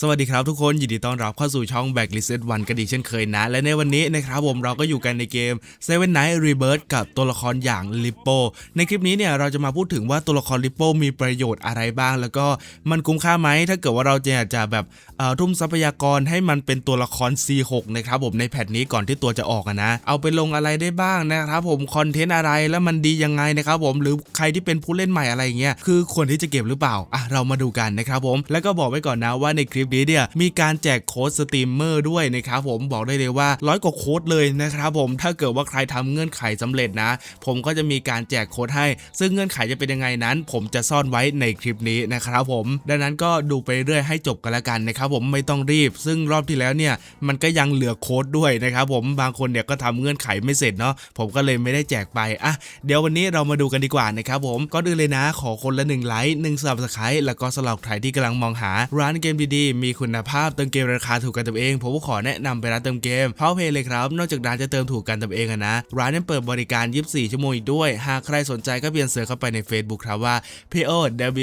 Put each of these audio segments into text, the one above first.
สวัสดีครับทุกคน ยินดีต้อนรับเข้าสู่ช่อง Back Reset วันกันอีกเช่นเคยนะ และในวันนี้นะครับผมเราก็อยู่กันในเกม Seven Night Rebirth กับตัวละครอย่าง Lippo ในคลิปนี้เนี่ยเราจะมาพูดถึงว่าตัวละคร Lippo มีประโยชน์อะไรบ้าง แล้วก็มันคุ้มค่าไหม ถ้าเกิดว่าเราจะอยากจะแบบเอ่อทุ่มทรัพยากรให้มันเป็นตัวละคร C6 นะครับผมในแพทนี้ก่อนที่ตัวจะออกนะ เอาไปลงอะไรได้บ้างนะครับผมคอนเทนต์อะไรแล้วมันดียังไงนะครับผมหรือใครที่เป็นผู้เล่นใหม่อะไรเงี้ยคือควรที่จะเก็บหรือเปล่าอะเรามาดูกันนะครับผมแล้วก็บอกไว้ก่อนนะว่าในคลิปนี้เนี่ยมีการแจกโค้ดสตรีมเมอร์ด้วยนะครับผมบอกได้เลยว่าร้อยกว่าโค้ดเลยนะครับผมถ้าเกิดว่าใครทำเงื่อนไขสำเร็จนะ ผมก็จะมีการแจกโค้ดให้ ซึ่งเงื่อนไขจะเป็นยังไงนั้น ผมจะซ่อนไว้ในคลิปนี้นะครับผมดังนั้นก็ดูไปเรื่อยให้จบกันละกันนะครับผมไม่ต้องรีบ ซึ่งรอบที่แล้วเนี่ยมันก็ยังเหลือโค้ดด้วยนะครับผมบางคนเนี่ยก็ทำเงื่อนไขไม่เสร็จเนาะผมก็เลยไม่ได้แจกไปอะเดี๋ยววันนี้เรามาดูกันดีกว่านะครับผมก็ดูเลยนะขอคนละหนึ่งไลค์หนึ่งสับสไครต์แล้วก็สำหรับใครที่กำลังมองหาร้านเกมดีมีคุณภาพเติมเกมราคาถูกกันตัวเอง ผมขอแนะนำไปร้านเติมเกมเพาเพย์เลยครับ นอกจากร้านจะเติมถูกกันตัวเองอะนะ ร้านยังเปิดบริการ 24 ชั่วโมงอีกด้วย หากใครสนใจก็เพียงเสิร์ชเข้าไปใน Facebook ครับว่า p o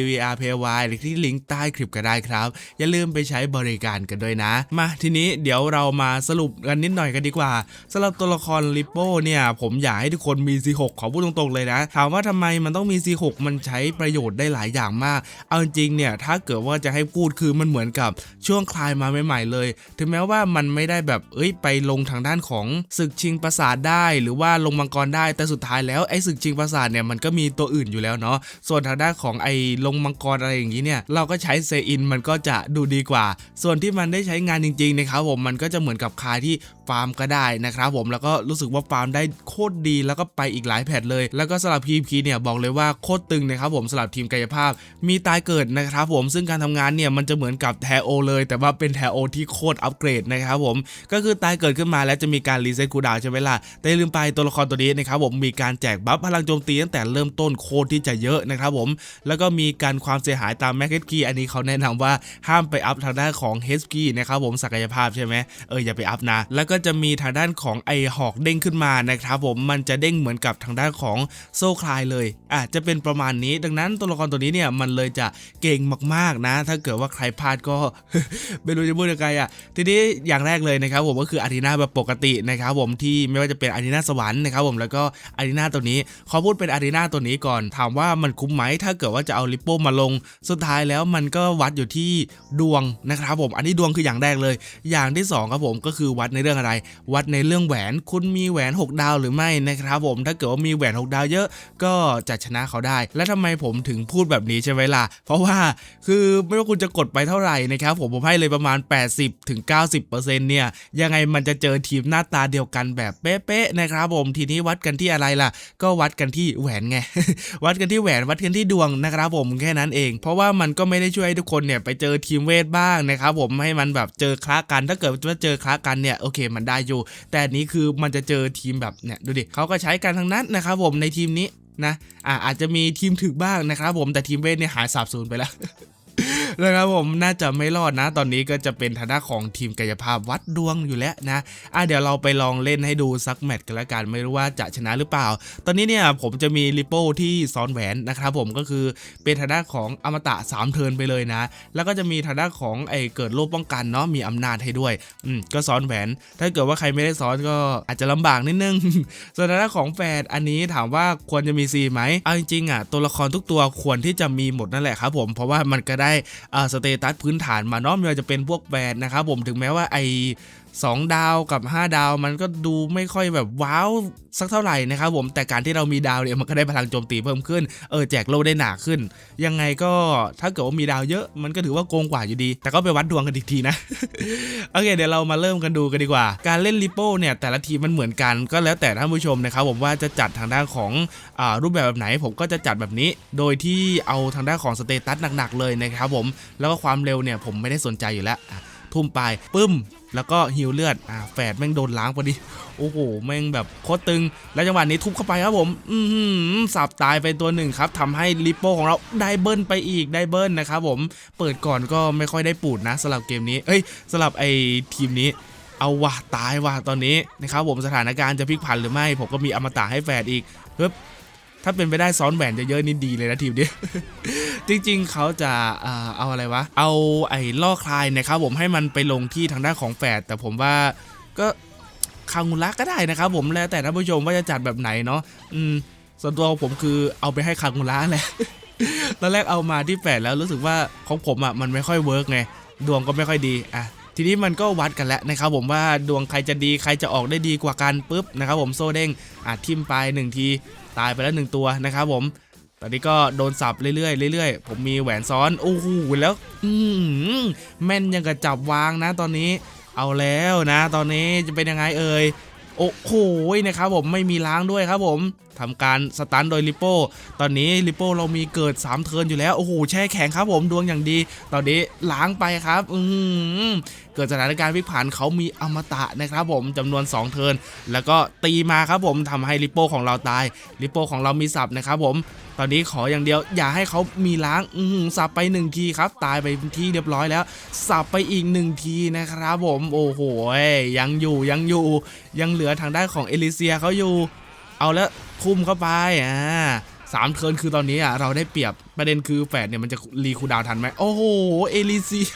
w e r p y หรือที่ลิงก์ใต้คลิปก็ได้ครับ อย่าลืมไปใช้บริการกันด้วยนะ มาทีนี้เดี๋ยวเรามาสรุปกันนิดหน่อยกันดีกว่าสำหรับตัวละครลิปโป้เนี่ยผมอยากให้ทุกคนมี C6 ขอพูดตรงๆเลยนะ ถามว่าทำไมมันต้องมี C6 มันใช้ประโยชน์ได้หลายอย่างมาก เอาจริงๆเนี่ยถ้าเกิดว่าจะให้พูดคือมันเหมือนกับช่วงคลายมาใหม่ๆเลย ถึงแม้ว่ามันไม่ได้แบบเอ้ยไปลงทางด้านของศึกชิงปราสาทได้ หรือว่าลงมังกรได้แต่สุดท้ายแล้วไอ้ศึกชิงปราสาทเนี่ยมันก็มีตัวอื่นอยู่แล้วเนาะส่วนทางด้านของไอ้ลงมังกรอะไรอย่างนี้เนี่ยเราก็ใช้เซอินมันก็จะดูดีกว่า ส่วนที่มันได้ใช้งานจริงๆนะครับผมมันก็จะเหมือนกับคายที่าร์มก็ได้นะครับผมแล้วก็รู้สึกว่าฟาร์มได้โคตรดีแล้วก็ไปอีกหลายแพทเลย แล้วก็สำหรับ PVP เนี่ยบอกเลยว่าโคตรตึงนะครับผมสำหรับทีมกายภาพ มีตายเกิดนะครับผมซึ่งการทำงานเนี่ยมันจะเหมือนกับแทโอเลย แต่ว่าเป็นแทโอที่โคตรอัปเกรดนะครับผมก็คือตายเกิดขึ้นมาแล้วจะมีการรีเซ็ตคูดาวใช่ไหมล่ะแต่ลืมไปตัวละครตัวนี้นะครับผมมีการแจกบัฟพลังโจมตีตั้งแต่เริ่มต้นโคตรที่จะเยอะนะครับผมแล้วก็มีการความเสียหายตามแม็กเกตกีอันนี้เขาแนะนำว่าห้ามไปอัพทางด้านของเฮสกีนะครับผมศักยภาพใช่ไหมเอออย่าไปอัพนะแล้วก็จะมีทางด้านของไอหอกเด้งขึ้นมานะครับผมมันจะเด้งเหมือนกับทางด้านของโซ่คลายเลยอะจะเป็นประมาณนี้ ดังนั้นตัวละครตัวนี้เนี่ยมันเลยจะเก่งมากๆนะ ถ้าเกิดว่าใครพลาดก็ไม่รู้จะพูดยังไงอะทีนี้อย่างแรกเลยนะครับผมก็คืออารีนาแบบปกตินะครับผมที่ไม่ว่าจะเป็นอารีนาสวรรค์นะครับผมแล้วก็อารีนาตัวนี้ขอพูดเป็นอารีนาตัวนี้ก่อนถามว่ามันคุ้มไหมถ้าเกิดว่าจะเอาลิปโป้มาลง สุดท้ายแล้วมันก็วัดอยู่ที่ดวงนะครับผมอันนี้ดวงคืออย่างแรกเลย อย่างที่สองครับผมก็คือวัดในเรื่องอะไร วัดในเรื่องแหวนคุณมีแหวน 6 ดาวหรือไม่นะครับผมถ้าเกิดว่ามีแหวน 6 ดาวเยอะ ก็จะชนะเขาได้ และทำไมผมถึงพูดแบบนี้ใช่ไหมล่ะ เพราะว่าคือไม่ว่าคุณจะกดไปเท่าไหร่นะครับผมผมให้เลยประมาณ 80ถึง90%เนี่ยยังไงมันจะเจอทีมหน้าตาเดียวกันแบบเป๊ะๆนะครับผมทีนี้วัดกันที่อะไรล่ะ ก็วัดกันที่แหวนไงวัดกันที่แหวนวัดกันที่ดวงนะครับผมแค่นั้นเอง เพราะว่ามันก็ไม่ได้ช่วยให้ทุกคนเนี่ยไปเจอทีมเวทบ้างนะครับผมให้มันแบบเจอคล้ากันถ้าเกิดว่าเจอคล้ากันเนี่ยโอเคมันได้อยู่ แต่นนี้คือมันจะเจอทีมแบบเนี่ยดูดิเขาก็ใช้กันทั้งนั้นนะครับผมในทีมนี้นะอ่าอาจจะมีทีมถึกบ้างนะครับผมแต่ทีมเวทเนี่ยหายสาบสูญไปแล้ว นะครับผมน่าจะไม่รอดนะ ตอนนี้ก็จะเป็นทางด้าของทีมกายภาพวัดดวงอยู่แล้วนะอะเดี๋ยวเราไปลองเล่นให้ดูสักแมตช์กันละกันไม่รู้ว่าจะชนะหรือเปล่า ตอนนี้เนี่ยผมจะมีริปโป้ที่ซ้อนแหวนนะครับผมก็คือเป็นทางด้าของอมตะ3เทินไปเลยนะ แล้วก็จะมีทางด้าของไอ้เกิดโลกป้องกันเนาะมีอำนาจให้ด้วยอืมก็ซ้อนแหวน ถ้าเกิดว่าใครไม่ได้ซ้อนก็อาจจะลำบากนิดนึงส่วนทางด้านของแฟดอันนี้ถามว่าควรจะมีซีไหมเอาจริงๆอะตัวละครทุกตัวควรที่จะมีหมดนั่นแหละครับผมเพราะว่ามันก็ได้ได้สเตตัสพื้นฐานมาเนาะไม่ว่าจะเป็นพวกแบรนด์นะครับผมถึงแม้ว่าไอ 2 ดาวกับ 5 ดาวมันก็ดูไม่ค่อยแบบว้าวสักเท่าไหร่นะครับผมแต่การที่เรามีดาวเนี่ยมันก็ได้พลังโจมตีเพิ่มขึ้นเออแจกโลได้หนาขึ้น ยังไงก็ถ้าเกิดว่ามีดาวเยอะมันก็ถือว่าโกงกว่าอยู่ดี แต่ก็ไปวัดดวงกันอีกทีนะโอเคเดี๋ยวเรามาเริ่มกันดูกันดีกว่า การเล่นริปโป้เนี่ยแต่ละทีมันเหมือนกันก็แล้วแต่ท่านผู้ชมนะครับผมว่าจะจัดทางด้านของอรูปแบบแบบไหน ผมก็จะจัดแบบนี้ โดยที่เอาทางด้านของสเตตัสหนักๆเลยนะครับผมแล้วก็ความเร็วเนี่ยผมไม่ได้สนใจอยู่แล้ว ทุ่มไปปึ้ม แล้วก็ฮิวเลือดอ่าแฝดแม่งโดนล้างพอดีโอ้โหแม่งแบบโคตรตึง แล้วจังหวะนี้ทุบเข้าไปครับผม อือหือสับตายไปตัวหนึ่งครับทำให้ลิปโป้ของเราได้เบิ้ลไปอีกได้เบิ้ลนะครับผมเปิดก่อนก็ไม่ค่อยได้ปูดนะสำหรับเกมนี้เอ้ยสำหรับไอ้ทีมนี้เอาว่ะตายว่ะตอนนี้นะครับผมสถานการณ์จะพลิกผันหรือไม่ ผมก็มีอมตะให้แฝดอีกปึ๊บ ถ้าเป็นไปได้ซ้อนแหวนเยอะๆนี่ดีเลยนะทีมนี้จริงๆเขาจะเอาอะไรวะ เอาไอ้ล่อคลายนะครับผมให้มันไปลงที่ทางด้านของแฝดแต่ผมว่าก็คางูระก็ได้นะครับผมแล้วแต่ท่านผู้ชมว่าจะจัดแบบไหนเนาะอืมส่วนตัวผมคือเอาไปให้คางูระแหละตอนแรกเอามาที่แฝดแล้วรู้สึกว่าของผมอะมันไม่ค่อยเวิร์กไงดวงก็ไม่ค่อยดีอะทีนี้มันก็วัดกันแล้วนะครับผมว่าดวงใครจะดีใครจะออกได้ดีกว่ากันปุ๊บนะครับผมโซ่เด้งอะทิมไปหนึ่งที ตายไปแล้วหนึ่งตัวนะครับผม ตอนนี้ก็โดนสับเรื่อยๆเรื่อยๆ ผมมีแหวนซ้อน โอ้โหแล้ว อืแม่นยังกับจับวางนะตอนนี้ เอาแล้วนะ ตอนนี้จะเป็นยังไงเอ่ย โอ้โหนะครับผมไม่มีล้างด้วยครับผม ทำการสตันโดยลิโป้ตอนนี้ลิโป้เรามีเกิด 3 เทิร์นอยู่แล้วโอ้โหแช่แข็งครับผมดวงอย่างดี ตอนนี้ล้างไปครับอืเกิดสถานการณ์พิกผันเขามีอมตะนะครับผมจำนวน 2 เทิร์นแล้วก็ตีมาครับผมทำให้ลิโป้ของเราตายลิโป้ของเรามีสับนะครับผมตอนนี้ขออย่างเดียวอย่าให้เขามีล้างอือสับไปหนึ่งทีครับ ตายไปที่เรียบร้อยแล้ว สับไปอีกหนึ่งทีนะครับผมโอ้โหยังอยู่ยังอยู่ ยังเหลือทางด้านของเอลิเซียเขาอยู่ เอาแล้ว คุมเข้าไปอ่าสามเทิร์นคือตอนนี้อะเราได้เปรียบประเด็นคือแฟดเนี่ยมันจะรีคูดาวทันไหมโอ้โหเอลิเซีย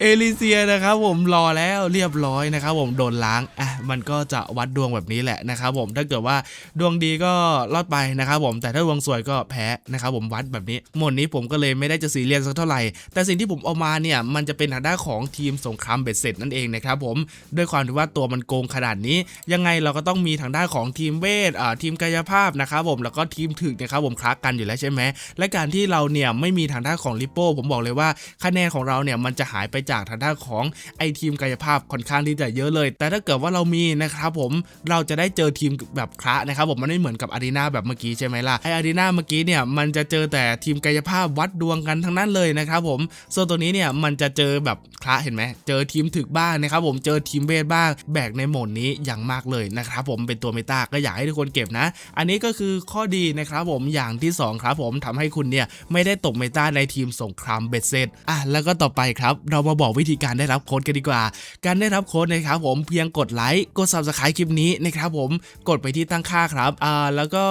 เอลิเซียนะครับผมรอแล้วเรียบร้อยนะครับผมโดนล้างอะมันก็จะวัดดวงแบบนี้แหละนะครับผมถ้าเกิดว่าดวงดีก็รอดไปนะครับผมแต่ถ้าดวงสวยก็แพ้นะครับผมวัดแบบนี้หมดนี้ผมก็เลยไม่ได้จะซีเรียสสักเท่าไหร่ แต่สิ่งที่ผมเอามาเนี่ยมันจะเป็นทางด้านของทีมสงครามเบ็ดเสร็จนั่นเองนะครับผมด้วยความที่ว่าตัวมันโกงขนาดนี้ ยังไงเราก็ต้องมีทางด้านของทีมเวทอ่าทีมกายภาพนะครับผมแล้วก็ทีมถึกนะครับผมคลักกันอยู่แล้วใช่ไหมและการที่เราเนี่ยไม่มีทางด้านของลิโป้ผมบอกเลยว่าคะแนนของเราเนี่ยมันจะหายไปจากทางด้านของไอทีมกายภาพค่อนข้างที่จะเยอะเลย แต่ถ้าเกิดว่าเรามีนะครับผมเราจะได้เจอทีมแบบคละนะครับผมมันไม่เหมือนกับอารีนาแบบเมื่อกี้ใช่ไหมล่ะไออารีนาเมื่อกี้เนี่ยมันจะเจอแต่ทีมกายภาพวัดดวงกันทั้งนั้นเลยนะครับผมส่วนตัวนี้เนี่ยมันจะเจอแบบคละเห็นไหมเจอทีมถึกบ้างนะครับผมเจอทีมเวทบ้างแบกในโหมดนี้อย่างมากเลยนะครับผมเป็นตัวเมตาก็อยากให้ทุกคนเก็บนะ อันนี้ก็คือข้อดีนะครับผมอย่างที่สองครับผมทำให้คุณเนี่ยไม่ได้ตกเมตาในทีมสงครามเบ็ดเสร็จอะแล้วก็ต่อไปครับ เรามาบอกวิธีการได้รับโค้ดกันดีกว่า การได้รับโค้ดนะครับผมเพียงกดไลค์กด subscribe คลิปนี้นะครับผมกดไปที่ตั้งค่าครับอ่าแล้วก็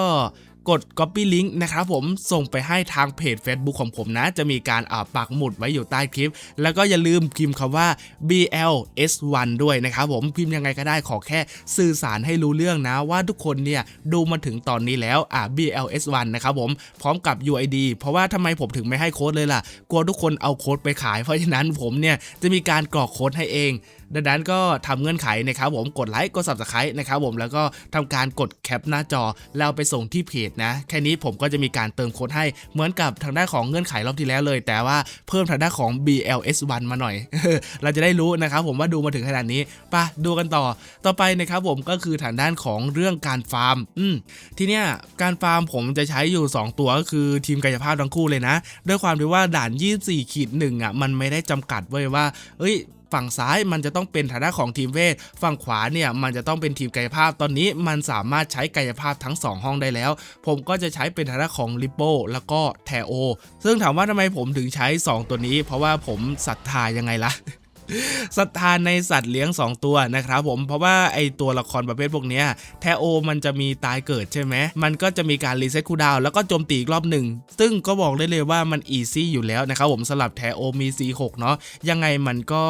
กด copy link นะครับผมส่งไปให้ทางเพจ Facebook ของผมนะ จะมีการอ่าปักหมุดไว้อยู่ใต้คลิป แล้วก็อย่าลืมพิมพ์คำว่า BLS1 ด้วยนะครับผมพิมพ์ยังไงก็ได้ขอแค่สื่อสารให้รู้เรื่องนะว่าทุกคนเนี่ยดูมาถึงตอนนี้แล้วอ่า BLS1 นะครับผมพร้อมกับ UID เพราะว่าทำไมผมถึงไม่ให้โค้ดเลยล่ะ กลัวทุกคนเอาโค้ดไปขาย เพราะฉะนั้นผมเนี่ยจะมีการกรอกโค้ดให้เอง ดังนั้นก็ทำเงื่อนไขนะครับผมกดไลค์กด subscribe นะครับผมแล้วก็ทำการกดแคปหน้าจอแล้วไปส่งที่เพจนะ แค่นี้ผมก็จะมีการเติมโค้ดให้เหมือนกับทางด้านของเงื่อนไขรอบที่แล้วเลย แต่ว่าเพิ่มทางด้านของ BLS1 มาหน่อย เราจะได้รู้นะครับผมว่าดูมาถึงขนาดนี้ปะดูกันต่อ ต่อไปนะครับผมก็คือทางด้านของเรื่องการฟาร์ม อืมทีเนี้ยการฟาร์มผมจะใช้อยู่ 2 ตัวก็คือทีมกายภาพทั้งคู่เลยนะ ด้วยความที่ว่าด่าน 24ขีดหนึ่งอะมันไม่ได้จำกัดไว้ว่า เอ้ย ฝั่งซ้ายมันจะต้องเป็นฐานะของทีมเวท ฝั่งขวาเนี่ยมันจะต้องเป็นทีมกายภาพ ตอนนี้มันสามารถใช้กายภาพทั้ง 2 ห้องได้แล้ว ผมก็จะใช้เป็นฐานะของลิโปแล้วก็แทโอ ซึ่งถามว่าทำไมผมถึงใช้ 2 ตัวนี้ เพราะว่าผมศรัทธายังไงล่ะ ศรัทธาในสัตว์เลี้ยง 2 ตัวนะครับผมเพราะว่าไอตัวละครประเภทพวกนี้แทโอมันจะมีตายเกิดใช่ไหมมันก็จะมีการรีเซ็ตคูดาวแล้วก็โจมตีอีกรอบหนึ่งซึ่งก็บอกได้เลยว่ามันอีซี่อยู่แล้วนะครับผมสำหรับแทโอมี C6 เนาะยังไงมันก็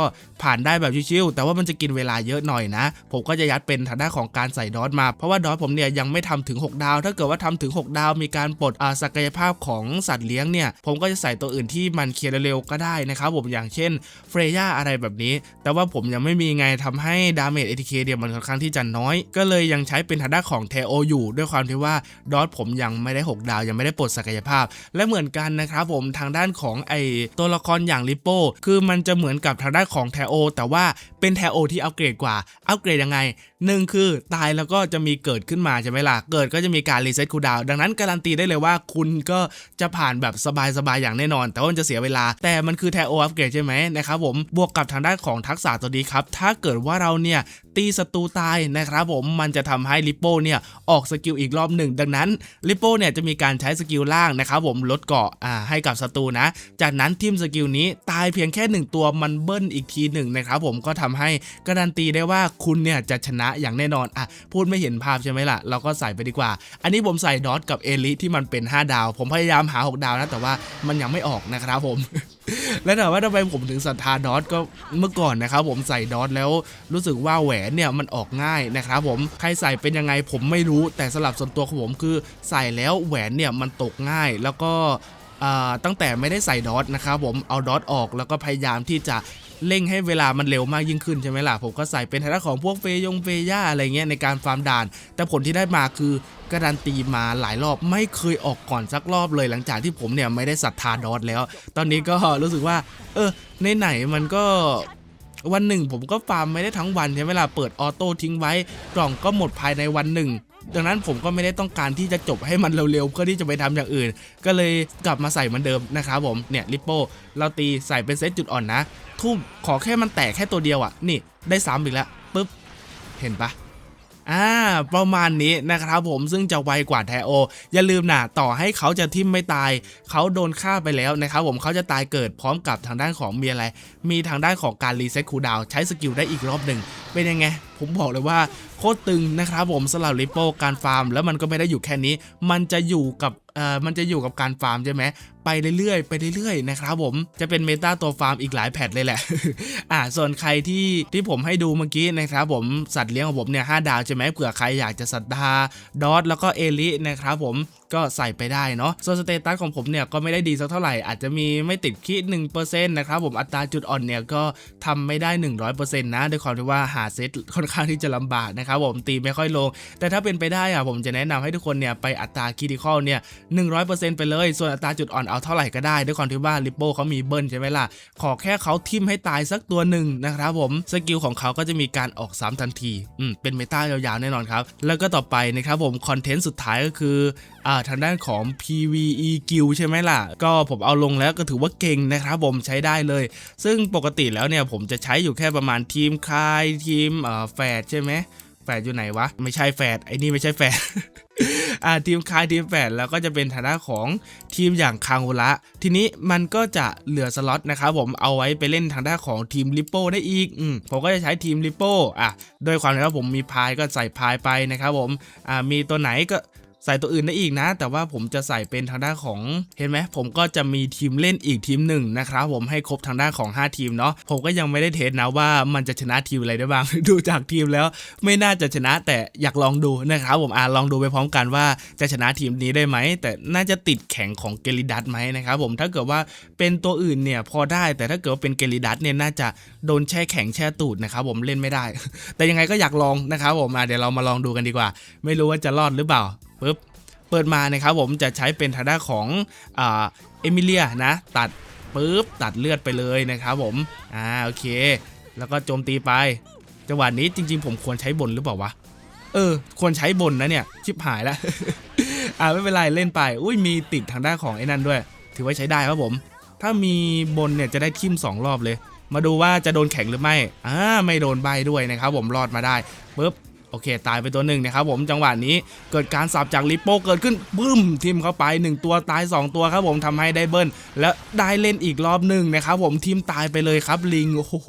ผ่านได้แบบชิวๆแต่ว่ามันจะกินเวลาเยอะหน่อยนะ ผมก็จะยัดเป็นทางด้านของการใส่ดอทมา เพราะว่าดอทผมเนี่ยยังไม่ทำถึง 6 ดาว ถ้าเกิดว่าทำถึง 6 ดาวมีการปลดอาศักยภาพของสัตว์เลี้ยงเนี่ยผมก็จะใส่ตัวอื่นที่มันเคลียร์เร็วก็ได้นะครับผมอย่างเช่นเฟรย่าอะไรแบบนี้ แต่ว่าผมยังไม่มีไงทำให้ดาเมจเอทีเคเนี่ยมันค่อนข้างที่จะน้อย ก็เลยยังใช้เป็นทางด้านของเทโออยู่ ด้วยความที่ว่าดอทผมยังไม่ได้ 6 ดาวยังไม่ได้ปลดศักยภาพ และเหมือนกันนะครับผมทางด้านของไอตัวละครอย่างลิโป้คือมันจะเหมือนกับทางด้านของเทโอแต่ว่าเป็นเทโอที่อัปเกรดกว่าอัปเกรดยังไงหนึ่งคือตายแล้วก็จะมีเกิดขึ้นมาใช่ไหมล่ะเกิดก็จะมีการรีเซ็ตคูดาวดังนั้นการันตีได้เลยว่าคุณก็จะผ่านแบบสบายๆอย่างแน่นอน แต่ว่ามันจะเสียเวลาแต่มันคือแทโออัปเกรดใช่ไหมนะครับผมบวกกับทางด้านของทักษะตัวนี้ครับ ถ้าเกิดว่าเราเนี่ยตีศัตรูตายนะครับผมมันจะทำให้ลิปโป้เนี่ยออกสกิลอีกรอบหนึ่ง ดังนั้นลิปโป้เนี่ยจะมีการใช้สกิลล่างนะครับผมลดเกาะอ่าให้กับศัตรูนะ จากนั้นทีมสกิลนี้ตายเพียงแค่หนึ่งตัวมันเบิ้ลอีกทีหนึ่งนะครับผมก็ทำให้การันตีได้ว่าคุณเนี่ยจะชนะอย่างแน่นอนอะพูดไม่เห็นภาพใช่ไหมล่ะ เราก็ใส่ไปดีกว่า อันนี้ผมใส่ดอทกับเอลิที่มันเป็น 5 ดาว ผมพยายามหา 6 ดาวนะแต่ว่ามันยังไม่ออกนะครับผมและถามว่าทำไมผมถึงศรัทธาดอทก็เมื่อก่อนนะครับผมใส่ดอทแล้วรู้สึกว่าแหวนเนี่ยมันออกง่ายนะครับผมใครใส่เป็นยังไงผมไม่รู้แต่สำหรับส่วนตัวของผมคือใส่แล้วแหวนเนี่ยมันตกง่ายแล้วก็ตั้งแต่ไม่ได้ใส่ดอทนะครับผมเอาดอทออกแล้วก็พยายามที่จะ เร่งให้เวลามันเร็วมากยิ่งขึ้นใช่ไหมล่ะผมก็ใส่เป็นทางด้านของพวกเฟยงเฟย่าอะไรเงี้ยในการฟาร์มด่าน แต่ผลที่ได้มาคือการันตีมาหลายรอบไม่เคยออกก่อนสักรอบเลยหลังจากที่ผมเนี่ยไม่ได้ศรัทธาดอทแล้ว ตอนนี้ก็รู้สึกว่า เออในไหนมันก็วันหนึ่งผมก็ฟาร์มไม่ได้ทั้งวันใช่ไหมล่ะเปิดออโต้ทิ้งไว้ กล่องก็หมดภายในวันหนึ่งดังนั้นผมก็ไม่ได้ต้องการที่จะจบให้มันเร็วๆเพื่อที่จะไปทำอย่างอื่น ก็เลยกลับมาใส่เหมือนเดิมนะครับผมเนี่ยลิปโป้เราตีใส่เป็นเซตจุดอ่อนนะ ทุ่ม ขอแค่มันแตกแค่ตัวเดียวอะ นี่ได้ซ้ำอีกแล้วปุ๊บ เห็นปะอ่าประมาณนี้นะครับผมซึ่งจะไวกว่าแทโอ อย่าลืมนะต่อให้เขาจะทิ่มไม่ตาย เขาโดนฆ่าไปแล้วนะครับผมเขาจะตายเกิดพร้อมกับทางด้านของมีอะไร มีทางด้านของการรีเซ็ตคูดาวใช้สกิลได้อีกรอบหนึ่งเป็นยังไง ผมบอกเลยว่าโคตรตึงนะครับผมสำหรับริปโป้การฟาร์ม แล้วมันก็ไม่ได้อยู่แค่นี้ มันจะอยู่กับเอ่อมันจะอยู่กับการฟาร์มใช่ไหม ไปเรื่อยๆ ไปเรื่อยๆ นะครับผม จะเป็นเมตาตัวฟาร์มอีกหลายแพทเลยแหละ อ่า ส่วนใครที่ที่ผมให้ดูเมื่อกี้นะครับผม สัตว์เลี้ยงของผมเนี่ยห้าดาวใช่ไหมเผื่อใครอยากจะศรัทธาดอทแล้วก็เอลินะครับผม ก็ใส่ไปได้เนาะส่วนสเตตัสของผมเนี่ยก็ไม่ได้ดีสักเท่าไหร่อาจจะมีไม่ติดคิด1%นะครับผมอัตราจุดอ่อนเนี่ยก็ทำไม่ได้ 100%นะด้วยความที่ว่าหาเซตค่อนข้างที่จะลำบากนะครับผมตีไม่ค่อยลง แต่ถ้าเป็นไปได้อะผมจะแนะนำให้ทุกคนเนี่ยไปอัตราคิดิคอลเนี่ย100%ไปเลย ส่วนอัตราจุดอ่อนเอาเท่าไหร่ก็ได้ ด้วยความที่ว่าลิปโป้เขามีเบิ้ลใช่ไหมล่ะ ขอแค่เขาทิมให้ตายสักตัวหนึ่งนะครับผมสกิลของเขาก็จะมีการออกซ้ำทันทีอืมเป็นเมตายาวๆแน่นอนครับ แล้วก็ต่อไปนะครับผมคอนเทนต์สุดท้ายก็คืออ่าทางด้านของ PVE กิลใช่ไหมล่ะ ก็ผมเอาลงแล้วก็ถือว่าเก่งนะครับผมใช้ได้เลย ซึ่งปกติแล้วเนี่ยผมจะใช้อยู่แค่ประมาณทีมคายทีมแฟดใช่ไหมแฝดอยู่ไหนวะ ไม่ใช่แฝดไอ้นี่ไม่ใช่แฝดอ่าทีมคายทีมแฝดแล้วก็จะเป็นฐานะของทีมอย่างคางโฮระทีนี้มันก็จะเหลือสล็อตนะครับผมเอาไว้ไปเล่นทางด้านของทีมลิปโป้ได้อีกอืมผมก็จะใช้ทีมลิปโป้อะโดยความที่ว่าผมมีพายก็ใส่พายไปนะครับผมอ่ามีตัวไหนก็ ใส่ตัวอื่นได้อีกนะ แต่ว่าผมจะใส่เป็นทางด้านของเห็นไหมผมก็จะมีทีมเล่นอีกทีมหนึ่งนะครับผมให้ครบทางด้านของ 5 ทีมเนาะผมก็ยังไม่ได้เทสนะว่ามันจะชนะทีมอะไรได้บ้าง ดูจากทีมแล้วไม่น่าจะชนะแต่อยากลองดูนะครับผมอ่าลองดูไปพร้อมกันว่าจะชนะทีมนี้ได้ไหมแต่น่าจะติดแข่งของเกลิดัตไหมนะครับผมถ้าเกิดว่าเป็นตัวอื่นเนี่ยพอได้แต่ถ้าเกิดว่าเป็นเกลิดัตเนี่ยน่าจะโดนแช่แข็งแช่ตูดนะครับผมเล่นไม่ได้ แต่ยังไงก็อยากลองนะครับผมอะเดี๋ยวเรามาลองดูกันดีกว่า ไม่รู้ว่าจะรอดหรือเปล่า ปึ๊บเปิดมานะครับผมจะใช้เป็นทางด้านของเอมิเลียนะตัดปุ๊บตัดเลือดไปเลยนะครับผมอ่าโอเค แล้วก็โจมตีไปจังหวะนี้จริง ๆ ผมควรใช้บนหรือเปล่าวะเออควรใช้บนนะเนี่ยชิบหายแล้วอ่าไม่เป็นไรเล่นไปอุ้ยมีติดทางด้านของไอ้นั่นด้วย ถือว่าใช้ได้ครับผม ถ้ามีบนเนี่ยจะได้ทิมสองรอบเลย มาดูว่าจะโดนแข็งหรือไม่อ่าไม่โดนใบด้วยนะครับผมรอดมาได้ปุ๊บ โอเค ตายไปตัวหนึ่งนะครับผมจังหวะนี้เกิดการสับจากลิปโป้เกิดขึ้นบึ้มทิมเข้าไป 1 ตัวตาย 2 ตัวครับผมทำให้ได้เบิ้ลแล้วได้เล่นอีกรอบหนึ่งนะครับผมทีมตายไปเลยครับลิงโอ้โห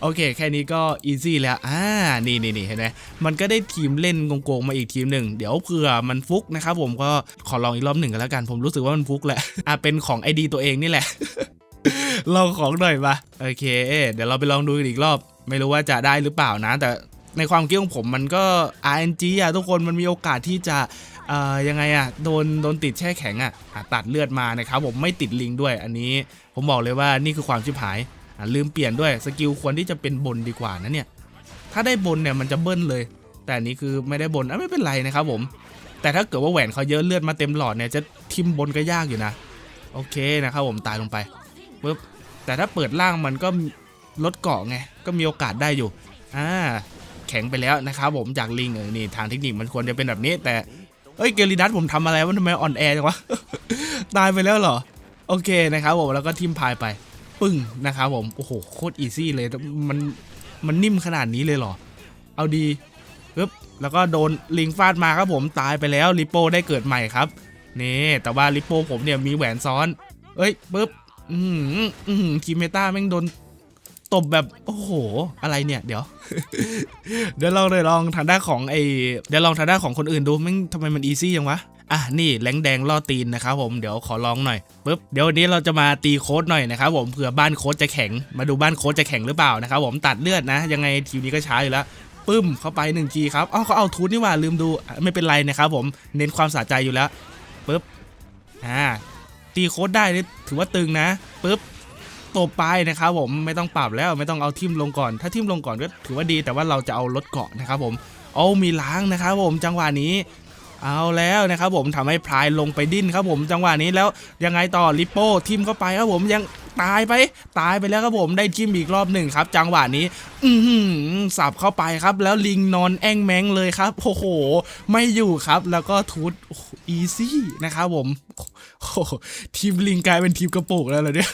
โอเค แค่นี้ก็อีซี่แล้วอ่านี่นี่นี่เห็นไหมมันก็ได้ทีมเล่นโกงๆมาอีกทีมหนึ่งเดี๋ยวเผื่อมันฟุกนะครับผมก็ขอลองอีกรอบหนึ่งกันแล้วกันผมรู้สึกว่ามันฟุกแหละอะเป็นของไอดีตัวเองนี่แหละลองของหน่อยมาโอเค เดี๋ยวเราไปลองดูกันอีกรอบ ไม่รู้ว่าจะได้หรือเปล่านะ แต่ ในความคิดของผมมันก็ RNG อะทุกคนมันมีโอกาสที่จะยังไงอะโดนโดนติดแช่แข็งอะตัดเลือดมานะครับผมไม่ติดลิงด้วยอันนี้ ผมบอกเลยว่านี่คือความชิบหายลืมเปลี่ยนด้วยสกิลควรที่จะเป็นบนดีกว่านะเนี่ยถ้าได้บนเนี่ยมันจะเบิ้ลเลย แต่อันนี้คือไม่ได้บนอะไม่เป็นไรนะครับผม แต่ถ้าเกิดว่าแหวนเขาเยอะเลือดมาเต็มหลอดเนี่ยจะทิมบนก็ยากอยู่นะโอเคนะครับผมตายลงไปปุ๊บแต่ถ้าเปิดล่างมันก็ลดเกาะไงก็มีโอกาสได้อยู่อ่า แข็งไปแล้วนะครับผมจากลิงเออนี่ทางเทคนิคมันควรจะเป็นแบบนี้ แต่เอ้ยเกลิดัสผมทำอะไรวะทำไมอ่อนแอจังวะตายไปแล้วเหรอ โอเคนะครับผมแล้วก็ทิมพายไป ปึ้งนะครับผมโอ้โหโคตรอีซี่เลยมันมันนิ่มขนาดนี้เลยเหรอ เอาดีปึ๊บแล้วก็โดนลิงฟาดมาครับผมตายไปแล้วลิโป้ได้เกิดใหม่ครับนี่แต่ว่าลิโป้ผมเนี่ยมีแหวนซ้อน เอ้ยปึ๊บอือหืออือหือทีเมตาแม่งโดน ตบแบบโอ้โหอะไรเนี่ยเดี๋ยว เดี๋ยวเราเลยลองทางด้านของไอเดี๋ยวลองทางด้านของคนอื่นดูแม่งทำไมมันอีซี่ยังวะอะนี่แหลงแดงล่อตีนนะครับผมเดี๋ยวขอลองหน่อยปึ๊บเดี๋ยววันนี้เราจะมาตีโค้ดหน่อยนะครับผมเผื่อบ้านโค้ดจะแข็ง มาดูบ้านโค้ดจะแข็งหรือเปล่านะครับผมตัดเลือดนะ ยังไงทีมนี้ก็ช้าอยู่แล้วปึ้มเข้าไป1ทีครับอ้าเขาเอาทูตนี่ว่าลืมดูไม่เป็นไรนะครับผมเน้นความสะใจอยู่แล้วปึ๊บอ่าตีโค้ดได้นี่ถือว่าตึงนะปึ๊บ ตบไปนะครับผมไม่ต้องปรับแล้วไม่ต้องเอาทิมลงก่อน ถ้าทิมลงก่อนก็ถือว่าดีแต่ว่าเราจะเอาลดเกาะนะครับผมเอามีล้างนะครับผมจังหวะนี้เอาแล้วนะครับผมทำให้พลายลงไปดิ้นครับผมจังหวะนี้แล้วยังไงต่อลิปโป้ทิมเข้าไปครับผมยังตายไป ตายไปแล้วครับผมได้ทิมอีกรอบหนึ่งครับ จังหวะนี้ อือหือสับเข้าไปครับ แล้วลิงนอนแองแมงเลยครับโอ้โห ไม่อยู่ครับแล้วก็ทูตอีซี่นะครับผมโอ้โหทีมลิงกลายเป็นทีมกระปุกแล้วเหรอเนี่ย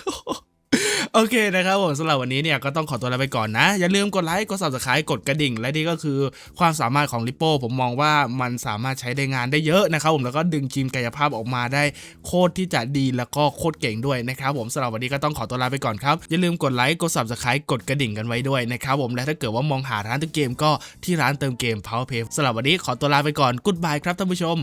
โอเคนะครับผมสำหรับวันนี้เนี่ยก็ต้องขอตัวลาไปก่อนนะ อย่าลืมกดไลค์กด subscribe กดกระดิ่ง และนี่ก็คือความสามารถของลิปโป้ผมมองว่ามันสามารถใช้ได้งานได้เยอะนะครับผมแล้วก็ดึงทีมกายภาพออกมาได้โคตรที่จะดีแล้วก็โคตรเก่งด้วยนะครับผมสำหรับวันนี้ก็ต้องขอตัวลาไปก่อนครับอย่าลืมกดไลค์กด subscribe กดกระดิ่งกันไว้ด้วยนะครับผมและถ้าเกิดว่ามองหาร้านเติมเกมก็ที่ร้านเติมเกม Power Pay สำหรับวันนี้ขอตัวลาไปก่อน Goodbye ครับท่านผู้ชม